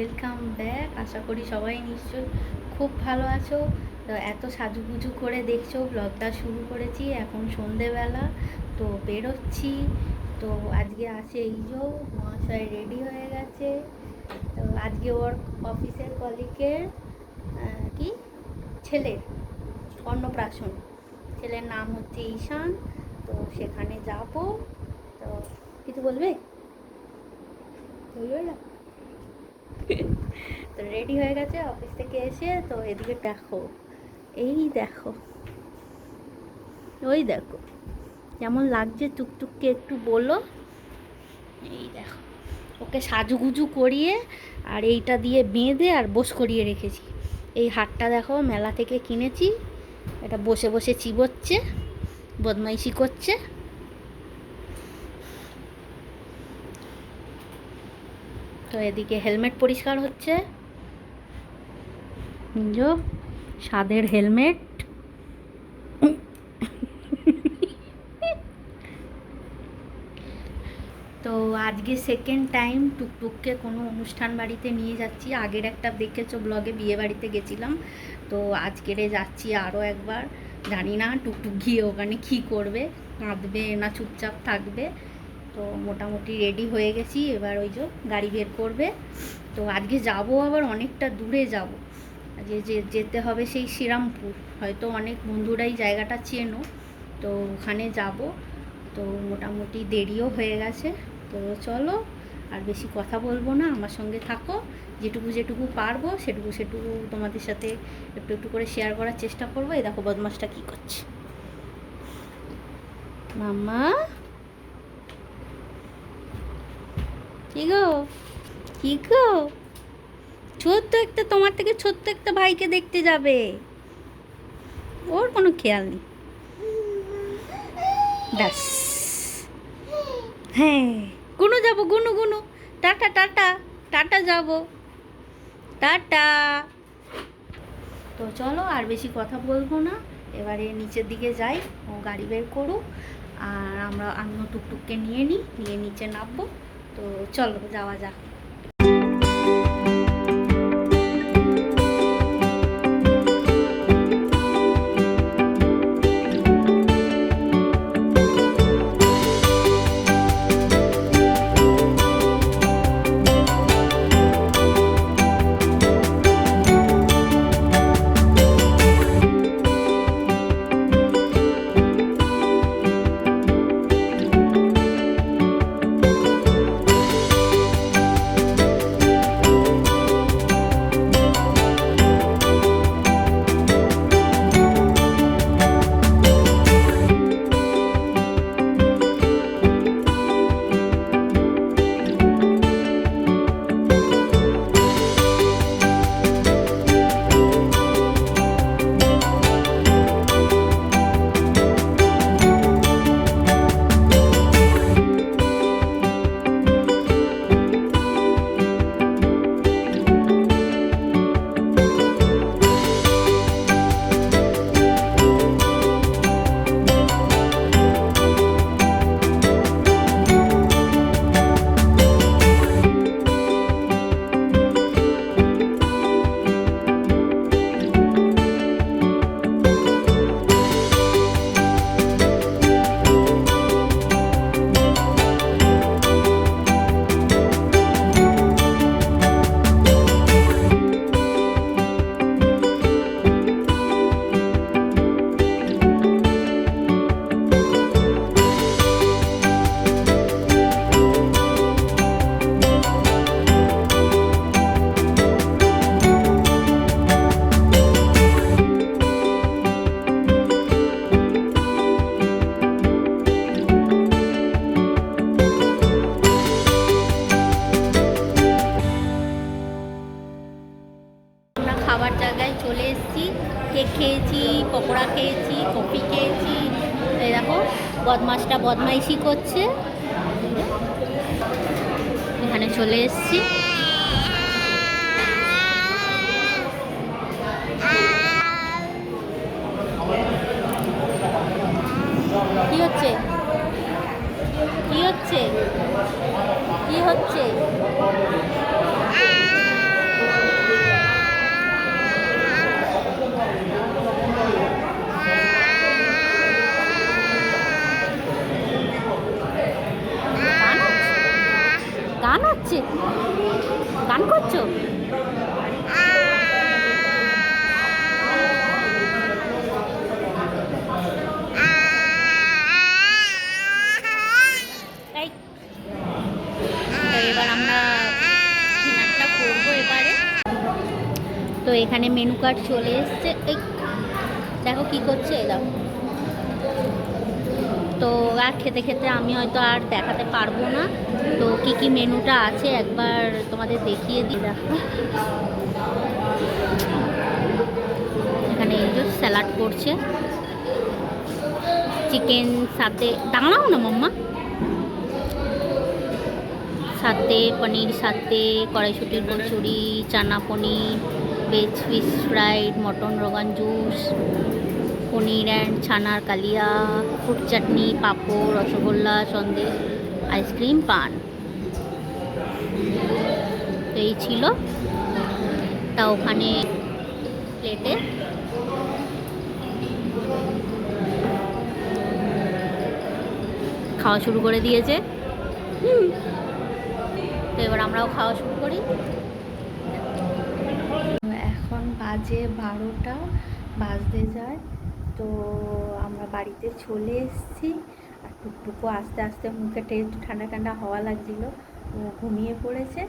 Welcome back আশা করি সবাই নিশ্চয়ই খুব ভালো আছো। তো এত সাজুগুজু করে দেখছ ব্লগটা শুরু করেছি এখন সন্ধেবেলা, তো বেরোচ্ছি। তো আজকে আসে এই যে মহাশয় রেডি হয়ে গেছে। তো আজকে ওর অফিসের কলিকের কি? ছেলের অন্নপ্রাশন। ছেলের নাম হচ্ছে ঈশান। তো সেখানে যাব। তো কিছু বলবে? বলবে না? তো রেডি হয়ে গেছে অফিস থেকে এসে তো এদিকে দেখো। এই দেখো। ওই দেখো। কেমন লাগছে টুকটুককে একটু বলো। এই দেখো। ওকে সাজুগুজু করিয়ে আর এইটা দিয়ে বেঁধে আর বস করিয়ে রেখেছি। এই হাটটা দেখো, মেলা থেকে কিনেছি। এটা বসে বসে চিবোচ্ছে, বদমাইশি করছে। তো এদিকে হেলমেট পরিষ্কার হচ্ছে। যো স্বাদের হেলমেট। তো আজকে সেকেন্ড টাইম টুকটুককে কোনো অনুষ্ঠান বাড়িতে নিয়ে যাচ্ছি। আগের একটা দেখেছ ব্লগে, বিয়ে বাড়িতে গেছিলাম। তো আজকেরে যাচ্ছি আরও একবার। জানি না টুকটুক গিয়ে ওখানে কী করবে, কাঁদবে না চুপচাপ থাকবে। তো মোটামুটি রেডি হয়ে গেছি। এবার ওই যে গাড়ি বের করবে। তো আজকে যাব আবার অনেকটা দূরে যাব। যে যেতে হবে সেই শ্রীরামপুর। হয়তো অনেক বন্ধুরাই জায়গাটা চেনো। তো ওখানে যাব। তো মোটামুটি দেরিও হয়ে গেছে। তো চলো, আর বেশি কথা বলব না। আমার সঙ্গে থাকো। যেটুকু যেটুকু পারব, সেটুকু সেটুকু তোমাদের সাথে একটু একটু করে শেয়ার করার চেষ্টা করব। এই দেখো বদমাসটা কী করছে। মাম্মা? কি গো? কি গো? ছোট্ট একটা, তোমার থেকে ছোট্ট একটা ভাইকে দেখতে যাবে। ওর কোনো খেয়াল নেই। ব্যাস। হ্যাঁ গুনু যাব, গুনু গুনু। টাটা টাটা টাটা যাব। টাটা। তো চলো, আর বেশি কথা বলব না। এবারে নিচের দিকে যাই, ও গাড়ি বের করুক। আর আমরা, আমিও টুকটুককে নিয়ে নিই, নিয়ে নিচে নামবো। তো চলো যাওয়া যাক। খেয়েছি, পকোড়া খেয়েছি, কফি খেয়েছি দেখো, বদমাসটা বদমাইশি করছে। এখানে চলে এসেছি। কি হচ্ছে? কি হচ্ছে? কি হচ্ছে? গান করছ? এবার আমরা করব এবারে। তো এখানে মেনু কার্ড চলে এসছে। এই, দেখো কি করছে, এই তো আর খেতে খেতে আমি হয়তো আর দেখাতে পারব না। তো কি কি মেনুটা আছে একবার তোমাদের দেখিয়ে দিই। দেখো এখানে এই যে স্যালাড করছে। চিকেন সাথে, দাঁড়াও না মাম্মা। সাথে পনির, সাথে কড়াইশুটির kachori chana paneer veg fish fried mutton rogan juice paneer and ছানার kalia fruit chutney papad, rasgulla, sandesh ice cream paan. এই ছিল। তা ওখানে প্লেটে খাওয়া শুরু করে দিয়েছে। তো এবার আমরাও খাওয়া শুরু করি। এখন বাজে বারোটা, বাজতে যায়। তো আমরা বাড়িতে চলে এসেছি আর টুকটুকু আস্তে আস্তে মুখে টেস্ট ঠান্ডা ঠান্ডা হওয়া লাগছিল ঘুমিয়ে পড়েছে।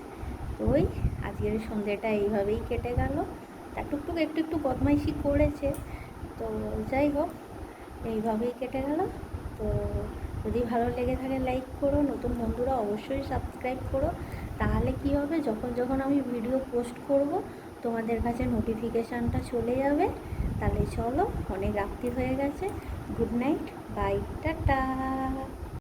তো ওই আজকের সন্ধ্যেটা এইভাবেই কেটে গেল। তা টুকটুক একটু একটু বদমাইশি করেছে। তো যাই হোক, এইভাবেই কেটে গেল। তো যদি ভালো লেগে থাকে লাইক করো, নতুন বন্ধুরা অবশ্যই সাবস্ক্রাইব করো। তাহলে কি হবে? যখন যখন আমি ভিডিও পোস্ট করব, তোমাদের কাছে নোটিফিকেশানটা চলে যাবে। তাহলে চলো অনেক রাত্রি হয়ে গেছে। Good night bye tata.